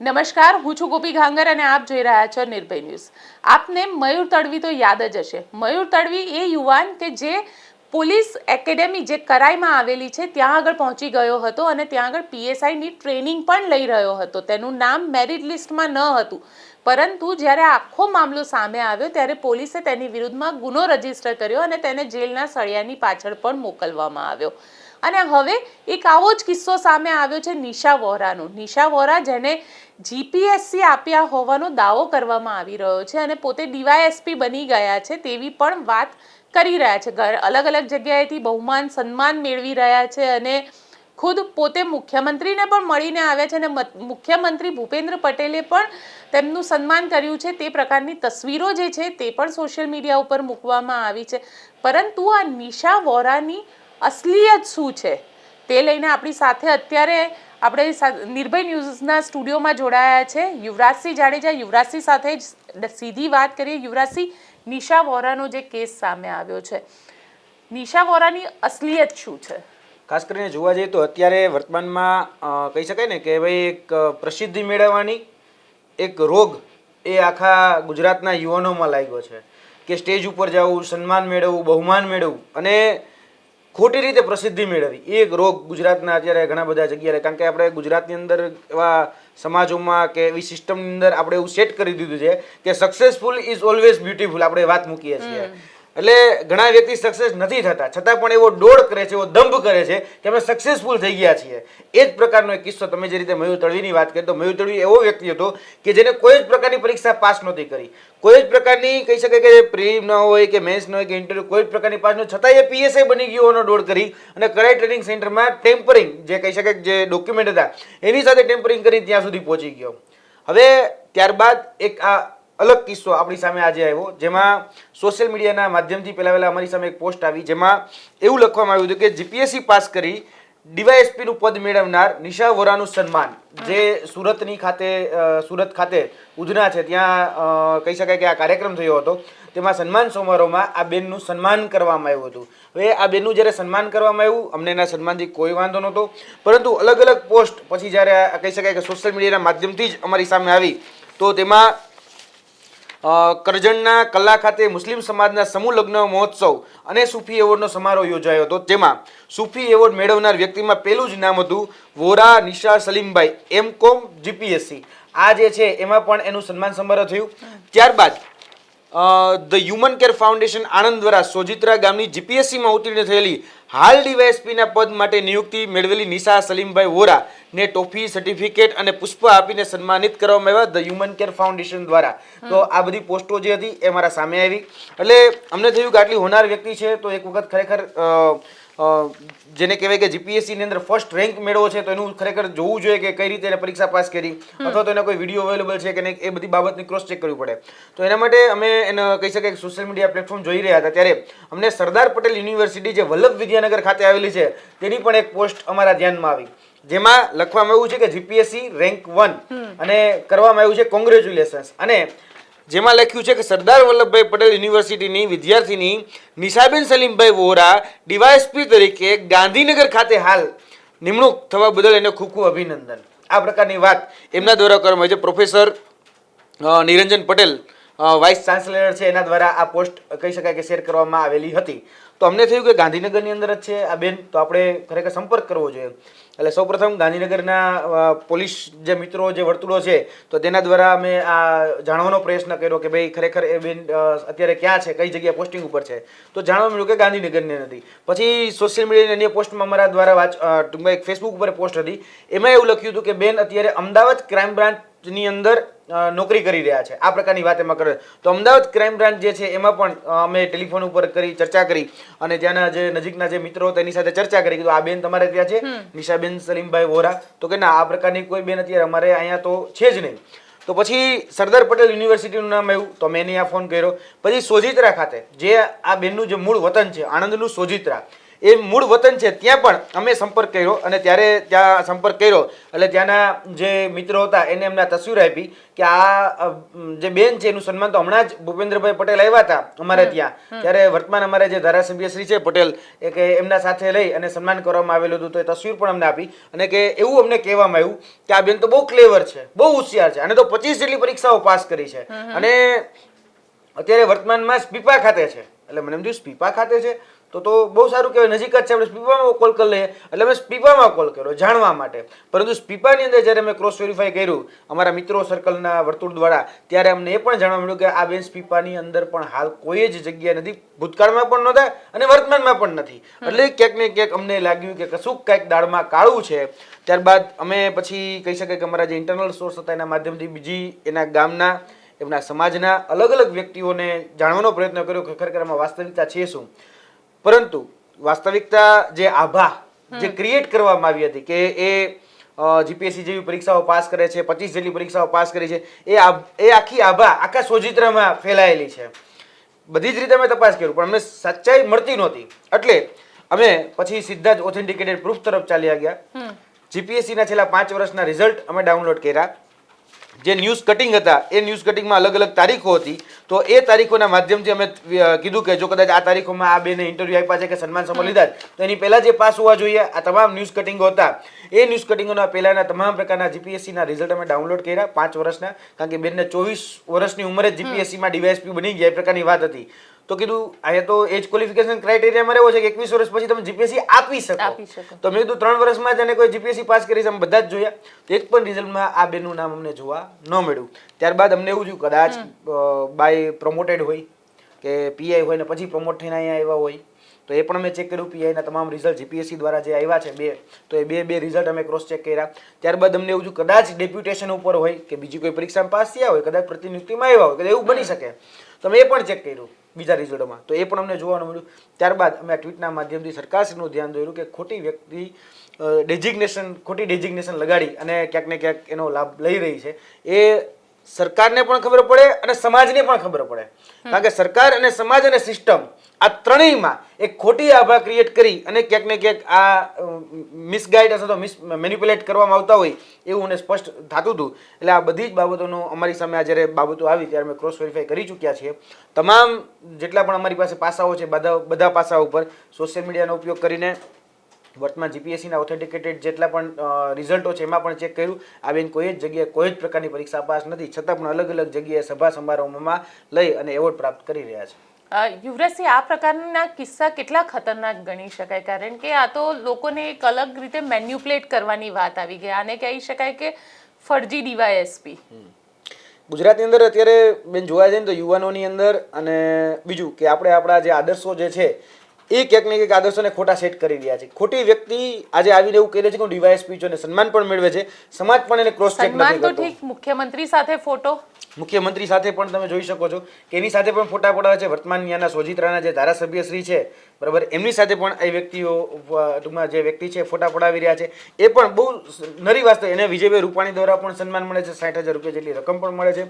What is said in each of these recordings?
નમસ્કાર, હું છું ગોપી ઘાંગર અને આપ જોઈ રહ્યા છો નિર્ભય ન્યૂઝ. આપને મયુર તડવી તો યાદ જ હશે. મયુર તડવી એ યુવાન કે જે પોલીસ એકેડેમી જે કરાઈમાં આવેલી છે, ત્યાં આગળ પહોંચી ગયો હતો અને ત્યાં આગળ પીએસઆઈની ટ્રેનિંગ પણ લઈ રહ્યો હતો. તેનું નામ મેરિટ લિસ્ટમાં ન હતું. પરંતુ જ્યારે આખો મામલો સામે આવ્યો, ત્યારે પોલીસે તેની વિરુદ્ધમાં ગુનો રજિસ્ટર કર્યો અને તેને જેલના સળિયાની પાછળ પણ મોકલવામાં આવ્યો. અને હવે એક આવો જ કિસ્સો સામે આવ્યો છે નિશા વોરાનો. નિશા વોરા જેને જીપીએસસી આપ્યા હોવાનો દાવો કરવામાં આવી રહ્યો છે અને પોતે ડીવાયએસપી બની ગયા છે તેવી પણ વાત કરી રહ્યા છે. અલગ અલગ જગ્યાએથી બહુમાન, સન્માન મેળવી રહ્યા છે અને ખુદ પોતે મુખ્યમંત્રીને પણ મળીને આવ્યા છે અને મત- મુખ્યમંત્રી ભૂપેન્દ્ર પટેલે પણ તેમનું સન્માન કર્યું છે. તે પ્રકારની તસવીરો જે છે તે પણ સોશિયલ મીડિયા ઉપર મૂકવામાં આવી છે. પરંતુ આ નિશા વોરાની અસલિયત શું છે? તે લઈને આપણી સાથે અત્યારે આપણે નિર્ભય ન્યૂઝના સ્ટુડિયોમાં જોડાયા છે. યુવરાજસિંહ જાડેજા, યુવરાજસિંહ સાથે જ સીધી વાત કરીએ. યુવરાજસિંહ, નિશા વોરાનો જે કેસ સામે આવ્યો છે. નિશા વોરાની અસલિયત શું છે? ખાસ કરીને જોવા જઈએ તો અત્યારે વર્તમાનમાં કહી શકાય ને કે ભાઈ એક પ્રસિદ્ધિ મેળવવાની એક રોગ એ આખા ગુજરાતના યુવાનોમાં લાગ્યો છે. કે સ્ટેજ ઉપર જવું, સન્માન મેળવવું, બહુમાન મેળવવું અને ખોટી રીતે પ્રસિદ્ધિ મેળવી. એક રોગ ગુજરાતના અત્યારે ઘણા બધા જગ્યાએ કારણ કે આપણે ગુજરાતની અંદર એવા સમાજોમાં કે એવી સિસ્ટમની અંદર આપણે એવું સેટ કરી દીધું છે કે સક્સેસફુલ ઇઝ ઓલવેઝ બ્યુટીફુલ આપણે વાત મૂકીએ છીએ. એટલે ઘણા વ્યક્તિ સક્સેસ નથી થતા. છતાં પણ એવો દોડ કરે છે, એવો દંભ કરે છે કે અમે સક્સેસફુલ થઈ ગયા છીએ. એ જ પ્રકારનો એક કિસ્સો તમે જે રીતે મયુર તળવીની વાત કરી, તો મયુર તળવી એવો વ્યક્તિ હતો કે જેને કોઈ જ પ્રકારની પરીક્ષા પાસ નહોતી કરી. કોઈ જ પ્રકારની કહી શકાય કે પ્રિલિમ ન હોય કે મેન્સ ન હોય કે ઇન્ટરવ્યુ કોઈ જ પ્રકારની પાસ ન છતાં એ પીએસઆઈ બની ગયો એનો દોડ કરી અને કરાઈ ટ્રેનિંગ સેન્ટરમાં ટેમ્પરિંગ જે કહી શકાય જે ડોક્યુમેન્ટ હતા, એની સાથે ટેમ્પરિંગ કરી ત્યાં સુધી પહોંચી ગયો. હવે ત્યારબાદ એક આ અલગ કિસ્સો આપણી સામે આજે આવ્યો, જેમાં સોશિયલ મીડિયાના માધ્યમથી પહેલા પહેલાં અમારી સામે એક પોસ્ટ આવી, જેમાં એવું લખવામાં આવ્યું હતું કે જીપીએસસી પાસ કરી ડીવાયએસપીનું પદ મેળવનાર નિશા વોરાનું સન્માન, જે સુરતની ખાતે સુરત ખાતે ઉધના છે, ત્યાં કહી શકાય કે આ કાર્યક્રમ થયો હતો. તેમાં સન્માન સમારોહમાં આ બેનનું સન્માન કરવામાં આવ્યું હતું. હવે આ બેનનું જ્યારે સન્માન કરવામાં આવ્યું, અમને એના સન્માનથી કોઈ વાંધો નહોતો. પરંતુ અલગ અલગ પોસ્ટ પછી જ્યારે કહી શકાય કે સોશિયલ મીડિયાના માધ્યમથી જ અમારી સામે આવી, તો તેમાં કરજણના કલ્લા ખાતે મુસ્લિમ સમાજના સમૂહ લગ્ન, મહોત્સવ અને સૂફી એવોર્ડનો સમારોહ યોજાયો હતો. તેમાં સૂફી એવોર્ડ મેળવનાર વ્યક્તિમાં પહેલું જ નામ હતું વોરા નિશા સલીમભાઈ, એમ કોમ જીપીએસસી. આ જે છે, એમાં પણ એનું સન્માન સમારોહ થયું. ત્યારબાદ the human care foundation Anand દ્વારા સોજિત્રા ગામની જીપીએસસીમાં ઉત્તીર્ણ થયેલી હાલ ડીવાયએસપીના પદ માટે નિયુક્તિ મેળવેલી નિશા સલીમભાઈ વોરા ને ટોફી સર્ટિફિકેટ અને પુષ્પ આપીને સન્માનિત કરવામાં આવ્યા ધ હ્યુમન કેર ફાઉન્ડેશન દ્વારા. તો આ બધી પોસ્ટો જે હતી એ મારા સામે આવી. એટલે અમને થયું કે આટલી હોનાર વ્યક્તિ છે તો એક વખત ખરેખર જેને કહેવાય કે જીપીએસસી ની અંદર ફર્સ્ટ રેન્ક મેળવો છે તો એનું ખરેખર જોવું જોઈએ કે કઈ રીતે એને પરીક્ષા પાસ કરી અથવા તો એના કોઈ વીડિયો અવેલેબલ છે કે નહીં એ બધી બાબતની ક્રોસ ચેક કરવી પડે. તો એના માટે અમે એને કહી શકાય કે સોશિયલ મીડિયા પ્લેટફોર્મ જોઈ રહ્યા હતા. ત્યારે અમને સરદાર પટેલ યુનિવર્સિટી જે વલ્લભ વિદ્યાનગર ખાતે આવેલી છે તેની પણ એક પોસ્ટ અમારા ધ્યાનમાં આવી. જેમાં લખવામાં આવ્યું છે કે જીપીએસસી રેન્ક વન અને કરવામાં આવ્યું છે કોંગ્રેચ્યુલેશન્સ અને જેમાં લખ્યું છે કે સરદાર વલ્લભભાઈ પટેલ યુનિવર્સિટીની વિદ્યાર્થીની નિશાબેન સલીમભાઈ વોરા ડીવાયએસપી તરીકે ગાંધીનગર ખાતે હાલ નિમણૂક થવા બદલ એને ખૂબ ખૂબ અભિનંદન. આ પ્રકારની વાત એમના દ્વારા કરવામાં છે. Professor Niranjan Patel vice chancellor છે. એના દ્વારા આ પોસ્ટ કહી શકાય કે શેર કરવામાં આવેલી હતી. તો અમને થયું કે ગાંધીનગરની અંદર જ છે આ બેન. તો આપણે ખરેખર સંપર્ક કરવો જોઈએ. એટલે સૌપ્રથમ ગાંધીનગરના પોલીસ જે મિત્રો, જે વર્તુળો છે, તો તેના દ્વારા અમે આ જાણવાનો પ્રયત્ન કર્યો કે ભાઈ ખરેખર એ બેન અત્યારે ક્યાં છે, કઈ જગ્યાએ પોસ્ટિંગ ઉપર છે. તો જાણવા મળ્યું કે ગાંધીનગરની નથી પછી સોશિયલ મીડિયાની અન્ય પોસ્ટમાં અમારા દ્વારા વાંચ ટૂંકમાં એક ફેસબુક ઉપર પોસ્ટ હતી. એમાં એવું લખ્યું હતું કે બેન અત્યારે અમદાવાદ ક્રાઇમ બ્રાન્ચની અંદર નોકરી કરી રહ્યા છે. આ પ્રકારની વાત એમાં કરે. તો અમદાવાદ ક્રાઇમ બ્રાન્ચ જે છે એમાં પણ અમે ટેલિફોન ઉપર કરી ચર્ચા કરી અને ત્યાંના જે નજીકના જે મિત્રો હતા એની સાથે ચર્ચા કરી. કીધું આ બેન તમારે ત્યાં છે? નિશાબેન સલીમભાઈ વોરા. તો કે ના આ પ્રકારની કોઈ બેન અત્યારે અમારે અહીંયા તો છે જ નહીં. તો પછી સરદાર પટેલ યુનિવર્સિટીનું નામ આવ્યું તો મેં એને આ ફોન કર્યો. પછી સોજિત્રા ખાતે જે આ બેનનું જે મૂળ વતન છે આણંદનું સોજિત્રા એ મૂળ વતન છે ત્યાં પણ અમે સંપર્ક કર્યો અને ત્યારે ત્યાં સંપર્ક કર્યો. એટલે ત્યાંના જે મિત્રો હતા એને એમના તસવીર આપી કે આ જે બેન છે એનું સન્માન તો હમણાં જ ભૂપેન્દ્રભાઈ પટેલ આવ્યા હતા અમારે ત્યાં. ત્યારે વર્તમાન અમારે જે ધારાસભ્ય શ્રી છે પટેલ એ કે એમના સાથે લઈ અને સન્માન કરવામાં આવેલું હતું તો એ તસવીર પણ અમને આપી. અને કે એવું અમને કહેવામાં આવ્યું કે આ બેન તો બહુ ક્લેવર છે બહુ હોશિયાર છે. અને તો પચીસ જેટલી પરીક્ષાઓ પાસ કરી છે. અને અત્યારે વર્તમાનમાં સ્પીપા ખાતે છે. એટલે મને એમ થયું સ્પીપા ખાતે છે? તો તો બહુ સારું કહેવાય. નજીક જ છે. આપણે સ્પીપામાં કોલ કરી લઈએ. એટલે અમે સ્પીપામાં કોલ કર્યો જાણવા માટે. પરંતુ સ્પીપાની અંદર જ્યારે મેં ક્રોસ વેરીફાઈ કર્યું અમારા મિત્રો સર્કલના વર્તુળ દ્વારા ત્યારે અમને એ પણ જાણવા મળ્યું કે આ બેન સ્પીપાની અંદર પણ હાલ કોઈ જ જગ્યા નથી. ભૂતકાળમાં પણ નહોતા અને વર્તમાનમાં પણ નથી. એટલે ક્યાંક ને ક્યાંક અમને લાગ્યું કે કશુંક કંઈક દાળમાં કાળું છે. ત્યારબાદ અમે પછી કહી શકાય કે અમારા જે ઇન્ટરનલ સોર્સ હતા એના માધ્યમથી બીજી એના ગામના એમના સમાજના અલગ અલગ વ્યક્તિઓને જાણવાનો પ્રયત્ન કર્યો કે ખરેખર આમાં વાસ્તવિકતા છે શું. પરંતુ વાસ્તવિકતા જે આભા જે ક્રિએટ કરવામાં આવી હતી કે એ જીપીએસસી જેવી પરીક્ષાઓ પાસ કરે છે પચીસ જેટલી પરીક્ષાઓ પાસ કરી છે એ એ આખી આભા આખા સોજિત્રમાં ફેલાયેલી છે. બધી જ રીતે અમે તપાસ કર્યું પણ અમને સચ્ચાઈ મળતી નહોતી. એટલે અમે પછી સીધા જ ઓથેન્ટિકેટેડ પ્રૂફ તરફ ચાલ્યા ગયા. જીપીએસસીના છેલ્લા પાંચ વર્ષના રિઝલ્ટ અમે ડાઉનલોડ કર્યા. જે ન્યૂઝ કટિંગ હતા એ ન્યૂઝ કટિંગમાં અલગ અલગ તારીખો હતી. તો એ તારીખોના માધ્યમથી અમે કીધું કે જો કદાચ આ તારીખોમાં આ બેને ઇન્ટરવ્યૂ આપ્યા છે કે સન્માન સમો લીધા તો એની પહેલા જે પાસ હોવા જોઈએ આ તમામ ન્યૂઝ કટિંગો હતા. એ ન્યૂઝ કટિંગોના પહેલાના તમામ પ્રકારના જીપીએસસીના રિઝલ્ટ અમે ડાઉનલોડ કર્યા પાંચ વર્ષના કારણ કે બેનને ચોવીસ વર્ષની ઉંમરે જીપીએસસીમાં ડીવાયએસપી બની ગયા એ પ્રકારની વાત હતી. તો કીધું અહીંયા તો એજ ક્વોલિફિકેશન ક્રાઇટેરિયા એવો છે કે એકવીસ વર્ષ પછી તમે જીપીએસસી આપી શકો. તો મેં કીધું ત્રણ વર્ષમાં જ એને કોઈ જીપીએસસી પાસ કરી છે અમે બધા જ જોયા. તો એક પણ રિઝલ્ટમાં આ બેનું નામ અમને જોવા ન મળ્યું. ત્યારબાદ અમને એવું થયું કદાચ બાય પ્રમોટેડ હોય કે પીઆઈ હોય ને પછી પ્રમોટ થઈને અહીંયા આવ્યા હોય. તો એ પણ અમે ચેક કર્યું પીઆઈના તમામ રિઝલ્ટ જીપીએસસી દ્વારા જે આવ્યા છે બે તો એ બે બે રિઝલ્ટ અમે ક્રોસ ચેક કર્યા. ત્યારબાદ અમને એવું કદાચ ડેપ્યુટેશન ઉપર હોય કે બીજી કોઈ પરીક્ષામાં પાસ થયા હોય કદાચ પ્રતિનિયુક્તિમાં આવ્યા હોય કદાચ એવું બની શકે. તો અમે એ પણ ચેક કર્યું. બીજા રિઝલ્ટમાં. તો એ પણ અમને જોવાનું મળ્યું. ત્યારબાદ અમે આ ટ્વીટના માધ્યમથી સરકારશ્રીનું ધ્યાન દોર્યું કે ખોટી વ્યક્તિ ડેઝિગ્નેશન ખોટી ડેઝિગ્નેશન લગાડી અને ક્યાંક ને ક્યાંક એનો લાભ લઈ રહી છે. એ સરકારને પણ ખબર પડે અને સમાજને પણ ખબર પડે. કારણ કે સરકાર અને સમાજ અને સિસ્ટમ આ ત્રણેયમાં એક ખોટી આભા ક્રિએટ કરી અને ક્યાંક ને ક્યાંક આ મિસગાઈડ અથવા તો મિસ મેનિપ્યુલેટ કરવામાં આવતા હોય એવું મને સ્પષ્ટ થતું હતું. એટલે આ બધી જ બાબતોનો અમારી સામે આ જ્યારે બાબતો આવી ત્યારે અમે ક્રોસ વેરીફાઈ કરી ચૂક્યા છીએ. તમામ જેટલા પણ અમારી પાસે પાસાઓ છે, બધા બધા પાસાઓ ઉપર સોશિયલ મીડિયાનો ઉપયોગ કરીને વર્તમાન જીપીએસસીના ઓથેન્ટિકેટેડ જેટલા પણ રિઝલ્ટો છે એમાં પણ ચેક કર્યું. આ બેન કોઈ જ જગ્યાએ કોઈ જ પ્રકારની પરીક્ષા પાસ નથી છતાં પણ અલગ અલગ જગ્યાએ સભા સમારોહમાં લઈ અને એવોર્ડ પ્રાપ્ત કરી રહ્યા છે. યુવરાજસિંહ આ પ્રકારના કિસ્સા કેટલા ખતરનાક ગણી શકાય? કારણ કે આ તો લોકોને એક અલગ રીતે મેન્યુપ્લેટ કરવાની વાત આવી ગઈ. આને કહી શકાય કે ફરજી ડીવાયએસપી ગુજરાતની અંદર અત્યારે બેન જોવા જઈએ ને તો યુવાનોની અંદર અને બીજું કે આપણે આપણા જે આદર્શો જે છે એ ક્યાંક ને ક્યાંક આદર્શોને ખોટા સેટ કરી રહ્યા છે. ખોટી વ્યક્તિ આજે આવીને એવું કહે છે કે ડીવાયએસપી છું અને સન્માન પણ મેળવે છે. સમાજ પણ એને ક્રોસ ચેક નથી કરતો. મુખ્યમંત્રી સાથે ફોટો? મુખ્યમંત્રી સાથે પણ તમે જોઈ શકો છો કે એની સાથે પણ ફોટા પડાવે છે. વર્તમાન ત્યાંના સોજિત્રાના જે ધારાસભ્ય શ્રી છે બરાબર એમની સાથે પણ એ વ્યક્તિઓ ટૂંકમાં જે વ્યક્તિ છે ફોટા પડાવી રહ્યા છે. એ પણ બહુ નરી વાસ્તવ એને વિજયભાઈ રૂપાણી દ્વારા પણ સન્માન મળે છે. સાઠ હજાર રૂપિયા જેટલી રકમ પણ મળે છે.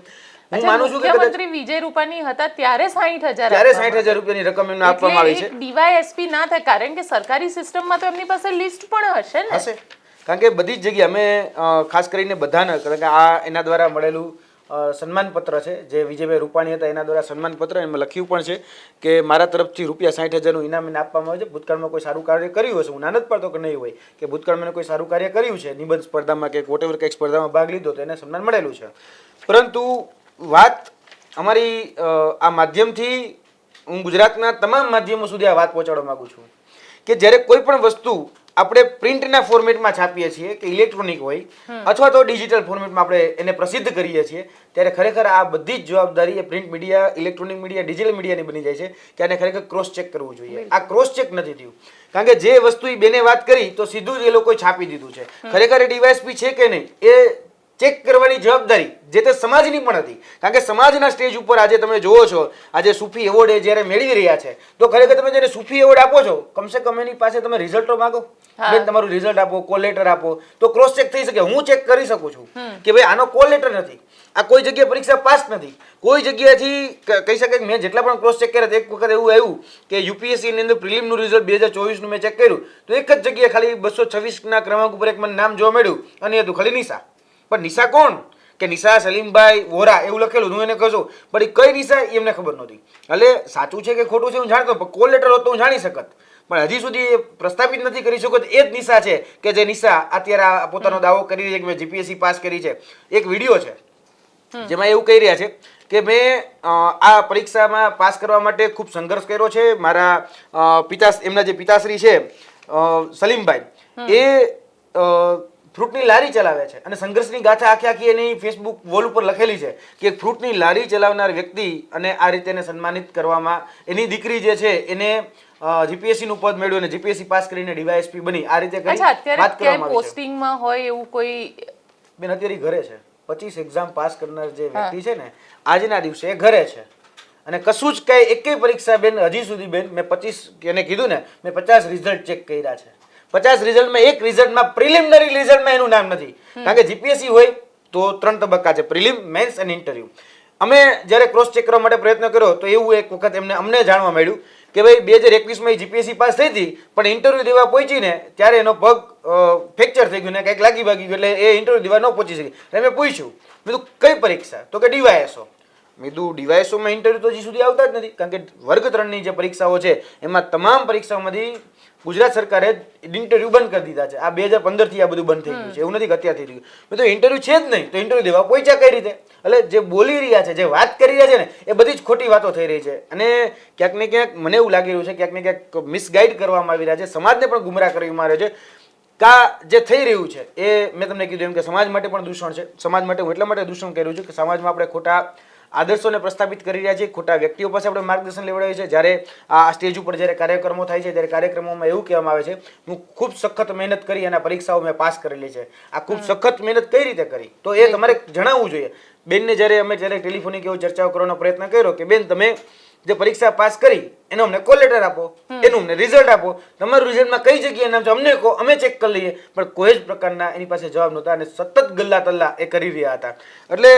હું માનું છું કે મુખ્યમંત્રી વિજય રૂપાણી હતા ત્યારે સાહીઠ હજાર ત્યારે સાઠ હજાર રૂપિયાની રકમ એમને આપવામાં આવી છે. ડીવાયએસપી ના થાય કારણ કે સરકારી સિસ્ટમમાં તો એમની પાસે લિસ્ટ પણ હશે ને. હશે. કારણ કે બધી જ જગ્યાએ અમે ખાસ કરીને બધાને કારણ કે આ એના દ્વારા મળેલું સન્માનપત્ર છે જે વિજયભાઈ રૂપાણી હતા એના દ્વારા સન્માનપત્ર એમાં લખ્યું પણ છે કે મારા તરફથી રૂપિયા સાઠ હજારનું ઇનામ એને આપવામાં આવે છે. ભૂતકાળમાં કોઈ સારું કાર્ય કર્યું હશે હું નાનત પડતો કે નહીં હોય કે ભૂતકાળમાં કોઈ સારું કાર્ય કર્યું છે નિબંધ સ્પર્ધામાં કે વોટેવર કંઈક સ્પર્ધામાં ભાગ લીધો તો એને સન્માન મળેલું છે. પરંતુ વાત અમારી આ માધ્યમથી હું ગુજરાતના તમામ માધ્યમો સુધી આ વાત પહોંચાડવા માંગુ છું કે જ્યારે કોઈ પણ વસ્તુ આપણે પ્રિન્ટના ફોર્મેટમાં છાપીએ છીએ કે ઇલેક્ટ્રોનિક હોય અથવા તો ડિજિટલ ફોર્મેટમાં આપણે એને પ્રસિદ્ધ કરીએ છીએ ત્યારે ખરેખર આ બધી જ જવાબદારી એ print media electronic media digital મીડિયાની બની જાય છે કે આને ખરેખર ક્રોસ ચેક કરવું જોઈએ. આ ક્રોસ ચેક નથી થયું. કારણ કે જે વસ્તુ એ બેને વાત કરી તો સીધું જ એ લોકોએ છાપી દીધું છે. ખરેખર એ ડીવાયસપી છે કે નહીં? એ ચેક કરવાની જવાબદારી જે તે સમાજની પણ હતી. કારણ કે સમાજના સ્ટેજ ઉપર આજે તમે જુઓ છો આજે સુફી એવોર્ડ એ જ્યારે મેળવી રહ્યા છે તો ખરેખર તમે જ્યારે સુફી એવોર્ડ આપો છો કમસે કમ એની પાસે તમે રિઝલ્ટો માંગો. બેન તમારું રિઝલ્ટ આપો કોલ લેટર આપો તો ક્રોસ ચેક થઈ શકે. હું ચેક કરી શકું છું કે ભાઈ આનો કોલ લેટર નથી. આ કોઈ જગ્યાએ પરીક્ષા પાસ નથી. કોઈ જગ્યાએથી કહી શકાય કે મેં જેટલા પણ ક્રોસ ચેક કર્યા એક વખત એવું આવ્યું કે યુપીએસસીની અંદર પ્રિલિમનું રિઝલ્ટ બે હજાર ચોવીસનું મેં ચેક કર્યું તો એક જ જગ્યાએ ખાલી બસો છવ્વીસના ક્રમાંક ઉપર એક મને નામ જોવા મળ્યું અને એ હતું ખાલી નિશા પણ નિશા કોણ? કે નિશા સલીમભાઈ વોરા એવું લખેલું હું એને કહું છું. પણ એ કઈ નિશા એમને ખબર નહોતી. એટલે સાચું છે કે ખોટું છે હું જાણતો પણ કોલ લેટર હોત તો હું જાણી શકત. પણ હજી સુધી એ પ્રસ્થાપિત નથી કરી શકત. એ જ નિશા છે કે જે નિશા અત્યારે આ પોતાનો દાવો કરી રહી છે કે મેં જીપીએસસી પાસ કરી છે. એક વીડિયો છે જેમાં એવું કહી રહ્યા છે કે મેં આ પરીક્ષામાં પાસ કરવા માટે ખૂબ સંઘર્ષ કર્યો છે. મારા પિતા એમના જે પિતાશ્રી છે સલીમભાઈ એ ફ્રૂટની લારી ચલાવે છે. અને સંઘર્ષની ગાથા આખી આખી એની ફેસબુક વોલ ઉપર લખેલી છે કે એક ફ્રૂટની લારી ચલાવનાર વ્યક્તિ અને આ રીતે એને સન્માનિત કરવામાં એની દીકરી જે છે એને જીપીએસસી નું પદ મેળવ્યું અને જીપીએસસી પાસ કરીને ડીવાયએસપી બની. આ રીતે કરી વાત કરવામાં પોસ્ટિંગમાં હોય એવું કોઈ બેન અત્યારે ઘરે છે. પચીસ એક્ઝામ પાસ કરનાર જે વ્યક્તિ છે ને આજના દિવસે એ ઘરે છે. અને કશું જ કઈ એકેય પરીક્ષા બેન હજી સુધી બેન મેં પચીસ એને કીધું ને મેં પચાસ રિઝલ્ટ ચેક કર્યા છે. પચાસ રિઝલ્ટમાં એક રિઝલ્ટમાં પ્રિલિમિનરી રિઝલ્ટમાં એનું નામ નથી. કારણ કે જીપીએસસી હોય તો ત્રણ તબક્કા છે પ્રિલિમ મેન્સ અને ઇન્ટરવ્યુ અમે જ્યારે ક્રોસ ચેક કરવા માટે પ્રયત્ન કર્યો તો એવું એક વખત એમને અમને જાણવા મળ્યું કે ભાઈ બે હજાર એકવીસમાં જીપીએસસી પાસ થઈ હતી પણ ઇન્ટરવ્યુ દેવા પહોંચીને ત્યારે એનો પગ ફ્રેક્ચર થઈ ગયું ને કંઈક લાગી ભાગી ગયું એટલે એ ઇન્ટરવ્યુ દેવા ન પહોંચી શકી. એટલે મેં પૂછ્યું મેં કઈ પરીક્ષા? તો કે ડીવાયએસઓ મેં કીધું ડીવાયએસઓમાં ઇન્ટરવ્યુ તો હજી સુધી આવતા જ નથી. કારણ કે વર્ગ ત્રણની જે પરીક્ષાઓ છે એમાં તમામ પરીક્ષાઓમાંથી ગુજરાત સરકારે ઇન્ટરવ્યુ બંધ કરી દીધા છે. આ બે હજાર પંદરથી આ બધું બંધ થઈ ગયું છે. એવું નથી કે અત્યારથી થઈ ગયું તો ઇન્ટરવ્યુ છે જ નહીં. તો ઇન્ટરવ્યુ દેવા પહોંચ્યા કઈ રીતે? એટલે જે બોલી રહ્યા છે જે વાત કરી રહ્યા છે ને એ બધી જ ખોટી વાતો થઈ રહી છે. અને ક્યાંક ને ક્યાંક મને એવું લાગી રહ્યું છે ક્યાંક ને ક્યાંક મિસગાઈડ કરવામાં આવી રહ્યા છે. સમાજને પણ ગુમરાહ કરવામાં આવ્યો છે. કા જે થઈ રહ્યું છે એ મેં તમને કીધું એમ કે સમાજ માટે પણ દૂષણ છે. સમાજ માટે હું એટલા માટે દૂષણ કર્યું છું કે સમાજમાં આપણે ખોટા આદર્શોને પ્રસ્થાપિત કરી રહ્યા છીએ ખોટા વ્યક્તિઓ પાસે આપણે માર્ગદર્શન લેવડાવીએ છીએ. જ્યારે આ સ્ટેજ ઉપર જ્યારે કાર્યક્રમો થાય છે ત્યારે કાર્યક્રમોમાં એવું કહેવામાં આવે છે હું ખૂબ સખત મહેનત કરી અને પરીક્ષાઓ મેં પાસ કરેલી છે. આ ખૂબ સખત મહેનત કઈ રીતે કરી? તો એ તમારે જણાવવું જોઈએ. બેનને જ્યારે અમે જ્યારે ટેલિફોનિક એવો ચર્ચાઓ કરવાનો પ્રયત્ન કર્યો કે બેન તમે જે પરીક્ષા પાસ કરી એનો અમને કોલ લેટર આપો એનું અમને રિઝલ્ટ આપો. તમારું રિઝલ્ટમાં કઈ જગ્યાએ નામ છે અમને કહો અમે ચેક કરી લઈએ. પણ કોઈ જ પ્રકારના એની પાસે જવાબ નહોતા અને સતત ગલ્લા તલ્લા એ કરી રહ્યા હતા. એટલે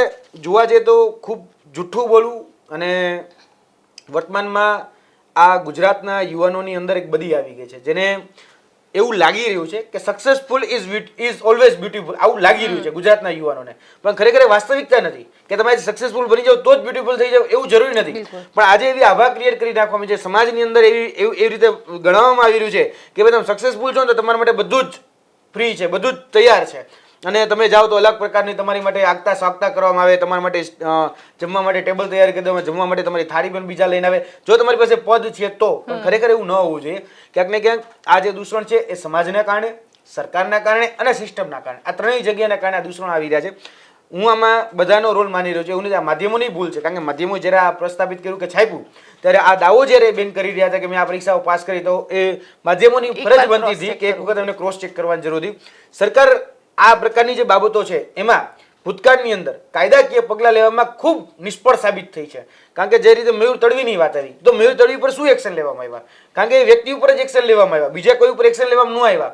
જોવા જઈએ તો ખૂબ જૂઠું બોલવું અને વર્તમાનમાં આ ગુજરાતના યુવાનોની અંદર એક બધી આવી ગઈ છે જેને એવું લાગી રહ્યું છે કે successful is is always beautiful આવું લાગી રહ્યું છે ગુજરાતના યુવાનોને. પણ ખરેખર વાસ્તવિકતા નથી કે તમે સક્સેસફુલ બની જાવ તો જ બ્યુટીફુલ થઈ જાવ એવું જરૂરી નથી. પણ આજે એવી આભા ક્રિએટ કરી નાખવામાં છે સમાજની અંદર એવી એવી એવી રીતે ગણવામાં આવી રહ્યું છે કે ભાઈ તમે સક્સેસફુલ છો તો તમારા માટે બધું જ ફ્રી છે બધું જ તૈયાર છે. અને તમે જાઓ તો અલગ પ્રકારની તમારી માટે આગતા સ્વાગતા કરવામાં આવે તમારા માટે જમવા માટે ટેબલ તૈયાર કરી દેવામાં જમવા માટે તમારી થાળી પણ બીજા લઈને આવે. જો તમારી પાસે પદ છે તો ખરેખર એવું ન હોવું જોઈએ. ક્યાંક ને ક્યાંક આ જે દૂષણ છે એ સમાજના કારણે સરકારના કારણે અને સિસ્ટમના કારણે. આ ત્રણેય જગ્યાના કારણે આ દૂષણો આવી રહ્યા છે. હું આમાં બધાનો રોલ માની રહ્યો છું. એવું નથી આ માધ્યમોની ભૂલ છે. કારણ કે માધ્યમો જ્યારે આ પ્રસ્થાપિત કર્યું કે છાપ્યું ત્યારે આ દાવો જ્યારે બેન કરી રહ્યા હતા કે મેં આ પરીક્ષાઓ પાસ કરી તો એ માધ્યમોની ફરજ બનતી હતી કે એક વખત એમને ક્રોસ ચેક કરવાની જરૂર હતી. સરકાર આ પ્રકારની જે બાબતો છે એમાં ભૂતકાળની અંદર કાયદાકીય પગલાં લેવામાં ખૂબ નિષ્ફળ સાબિત થઈ છે. કારણ કે જે રીતે મયુર તડવીની વાત આવી તો મયુર તડવી પર શું એક્શન લેવામાં આવ્યા? કારણ કે એ વ્યક્તિ ઉપર જ એક્શન લેવામાં આવ્યા બીજા કોઈ ઉપર એક્શન લેવામાં ન આવ્યા.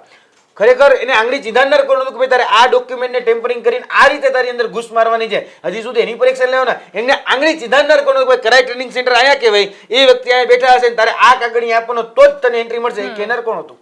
ખરેખર એને આંગળી ચીંધાનાર કોણ હતું કે ભાઈ તારે આ ડોક્યુમેન્ટને ટેમ્પરિંગ કરીને આ રીતે તારી અંદર ઘૂસ મારવાની છે. હજી સુધી એની પર એક્શન લેવાના. એમને આંગળી ચીંધાનાર કોણ હતું? ભાઈ કરાઈ ટ્રેનિંગ સેન્ટર આયા કે ભાઈ? એ વ્યક્તિ અહીંયા બેઠા હશે તારે આ કાગળ આપવાનો તો જ તને એન્ટ્રી મળશે. એ કહેનાર કોણ હતું?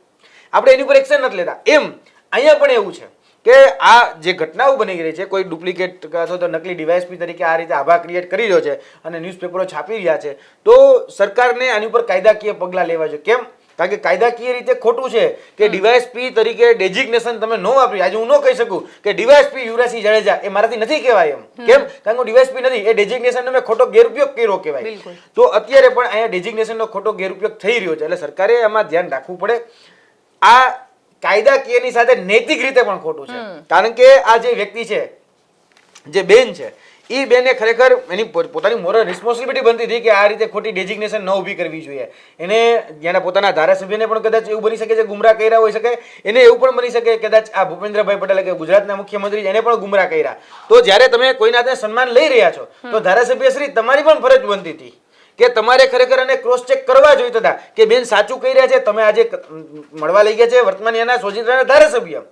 આપણે એની પર એક્શન નથી લેતા. એમ અહીંયા પણ એવું છે. કે આ જે ઘટનાઓ બની રહી છે કોઈ ડુપ્લિકેટ અથવા તો નકલી ડીવાયસપી તરીકે આ રીતે આભા ક્રિએટ કરી રહ્યો છે અને ન્યૂઝપેપરો છાપી રહ્યા છે તો સરકારને આની ઉપર કાયદાકીય પગલાં લેવા જોઈએ. કેમ? કારણ કે કાયદાકીય રીતે ખોટું છે કે ડીવાયસપી તરીકે ડેઝિગ્નેશન તમે નો વાપરી આજે હું ન કહી શકું કે ડીવાયસપી યુવરાજસિંહ જાડેજા એ મારાથી નથી કહેવાય એમ. કેમ? કારણ કે હું ડીવાયસપી નથી એ ડેઝિગ્નેશનનો મેં ખોટો ગેરઉપયોગ કર્યો કહેવાય. તો અત્યારે પણ અહીંયા ડેઝિગ્નેશનનો ખોટો ગેરઉપયોગ થઈ રહ્યો છે એટલે સરકારે આમાં ધ્યાન રાખવું પડે. આ કાયદાકીયની સાથે નૈતિક રીતે પણ ખોટું છે. કારણ કે આ જે વ્યક્તિ છે જે બેન છે એ બેને ખરેખર એની પોતાની મોરલ રિસ્પોન્સિબિલિટી બનતી હતી કે આ રીતે ખોટી ડેઝિગ્નેશન ન ઊભી કરવી જોઈએ. એને જેના પોતાના ધારાસભ્યને પણ કદાચ એવું બની શકે છે ગુમરાહ કર્યા હોઈ શકે. એને એવું પણ બની શકે કદાચ આ ભૂપેન્દ્રભાઈ પટેલ કે ગુજરાતના મુખ્યમંત્રી એને પણ ગુમરાહ કર્યા. તો જ્યારે તમે કોઈના સન્માન લઈ રહ્યા છો તો ધારાસભ્ય શ્રી તમારી પણ ફરજ બનતી હતી. કે તમારે ખરેખર અને ક્રોસ ચેક કરવા જોઈએ હતા કે બેન સાચું કહી રહ્યા છે તમે આજે મળવા લઈ ગયા છે વર્તમાન એના સોજિત્રાના ધારાસભ્ય.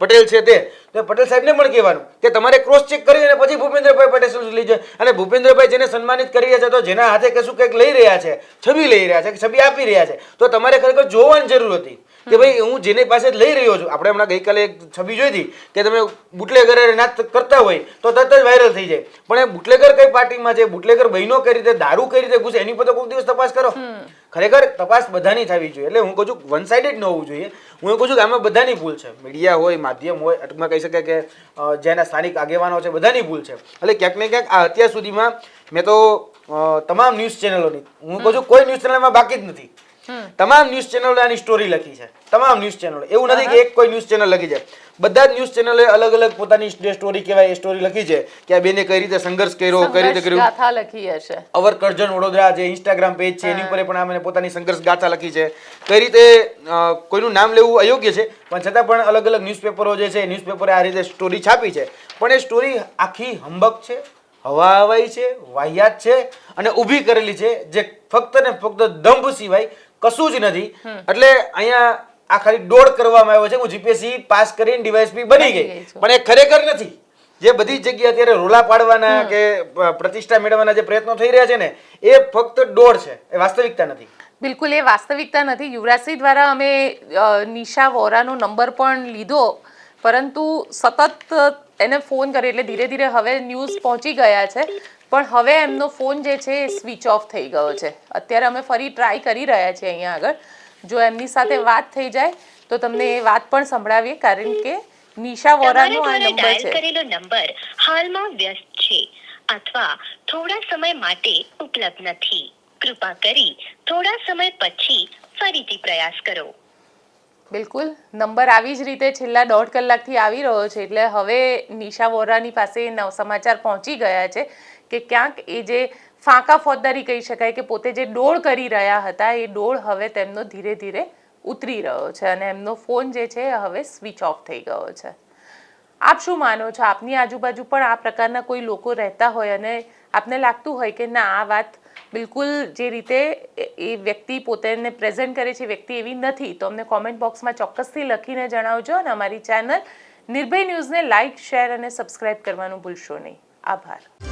પટેલ છે તે. તો પટેલ સાહેબને પણ કહેવાનું કે તમારે ક્રોસ ચેક કરી અને પછી ભૂપેન્દ્રભાઈ પટેલ સુધી લઈ જાય અને ભૂપેન્દ્રભાઈ જેને સન્માનિત કરી રહ્યા છે તો જેના હાથે કશું કંઈક લઈ રહ્યા છે છબી લઈ રહ્યા છે કે છબી આપી રહ્યા છે. તો તમારે ખરેખર જોવાની જરૂર હતી. કે ભાઈ હું જેની પાસે લઈ રહ્યો છું. આપણે હમણાં ગઈકાલે એક છબી જોઈ હતી કે તમે બુટલેગર નાચ કરતા હોય તો તરત જ વાયરલ થઈ જાય. પણ એ બુટલેગર કઈ પાર્ટીમાં છે? બુટલેગર બહેનો કઈ રીતે દારૂ કઈ રીતે ઘૂસે? એની પર તો કોઈ દિવસ તપાસ કરો. ખરેખર તપાસ બધાની થવી જોઈએ. એટલે હું કહું છું વન સાઇડેડ ન હોવું જોઈએ. હું કહું છું કે આમાં બધાની ભૂલ છે. મીડિયા હોય માધ્યમ હોય અટકમાં કહી શકાય કે જેના સ્થાનિક આગેવાનો છે બધાની ભૂલ છે. એટલે ક્યાંક ને ક્યાંક આ અત્યાર સુધીમાં મેં તો તમામ ન્યૂઝ ચેનલોની હું કહું છું કોઈ ન્યૂઝ ચેનલમાં બાકી જ નથી. તમામ ન્યૂઝ ચેનલો આની સ્ટોરી લખી છે. તમામ ન્યૂઝ ચેનલો એવું નથી કે એક કોઈ ન્યૂઝ ચેનલ લખી છે. બધા જ ન્યૂઝ ચેનલે અલગ અલગ પોતાની જે સ્ટોરી કહેવાય એ સ્ટોરી લખી છે કે આ બેને કઈ રીતે સંઘર્ષ કર્યો કઈ રીતે કર્યું. ગાથા લખી હશે. અવર કરજણ વડોદરા જે ઇન્સ્ટાગ્રામ પેજ છે એની ઉપર પણ આમને પોતાની સંઘર્ષ ગાથા લખી છે. કઈ રીતે કોઈનું નામ લેવું અયોગ્ય છે પણ છતાં પણ અલગ અલગ ન્યૂઝપેપરો જે છે ન્યૂઝપેપરે આ રીતે સ્ટોરી છાપી છે. પણ એ સ્ટોરી આખી હંબક છે હવા હવાઈ છે વાહિયાત છે અને ઊભી કરેલી છે જે ફક્ત ને ફક્ત દંભ સિવાય કશું જ નથી. એટલે અહીંયા આ ખાલી દોડ કરવામાં આવ્યો છે હું જીપીએસસી પાસ કરીને ડીવાયએસપી બની ગઈ. પણ એ ખરેખર નથી. જે બધી જ જગ્યાએ અત્યારે રોલા પાડવાના કે પ્રતિષ્ઠા મેળવવાના જે પ્રયત્નો થઈ રહ્યા છે ને એ ફક્ત દોડ છે. એ વાસ્તવિકતા નથી. બિલકુલ એ વાસ્તવિકતા નથી. યુવરાજસિંહ દ્વારા અમે નિશા વોરાનો નંબર પણ લીધો. પરંતુ સતત એને ફોન કરી એટલે ધીરે ધીરે હવે ન્યૂઝ પહોંચી ગયા છે. પણ હવે એમનો ફોન જે છે એ સ્વિચ ઓફ થઈ ગયો છે. અત્યારે અમે ફરી ટ્રાય કરી રહ્યા છીએ અહીંયા આગળ. જો એમની સાથે વાત થઈ જાય તો તમને એ વાત પણ સંભળાવીએ કારણ કે નિશા વોરાનો આ નંબર છે. કરેલો નંબર હાલમાં વ્યસ્ત છે અથવા થોડા સમય માટે ઉપલબ્ધ નથી. કૃપા કરી થોડા સમય પછી ફરીથી પ્રયાસ કરો. બિલકુલ નંબર આવી જ રીતે છેલ્લા દોઢ કલાકથી આવી રહ્યો છે એટલે હવે નિશા વોરાની પાસે નવ સમાચાર પહોંચી ગયા છે. કે ક્યાંક એ જે ફાંકા ફોજદારી કહી શકાય કે પોતે જે ડોળ કરી રહ્યા હતા, એ ડોળ હવે તેમનો ધીરે ધીરે ઉતરી રહ્યો છે અને એમનો ફોન જે છે હવે સ્વિચ ઓફ થઈ ગયો છે. આપ શું માનો છો? આપની આજુબાજુ પણ આ પ્રકારના કોઈ લોકો રહેતા હોય અને આપને લાગતું હોય કે ના, આ વાત બિલકુલ જે રીતે એ- વ્યક્તિ પોતાને પ્રેઝન્ટ કરે છે વ્યક્તિ એવી નથી, તો અમને કોમેન્ટ બોક્સમાં ચોક્કસથી લખીને જણાવજો અને અમારી ચેનલ નિર્ભય ન્યૂઝને લાઇક શેર અને સબસ્ક્રાઇબ કરવાનું ભૂલશો નહીં. આભાર.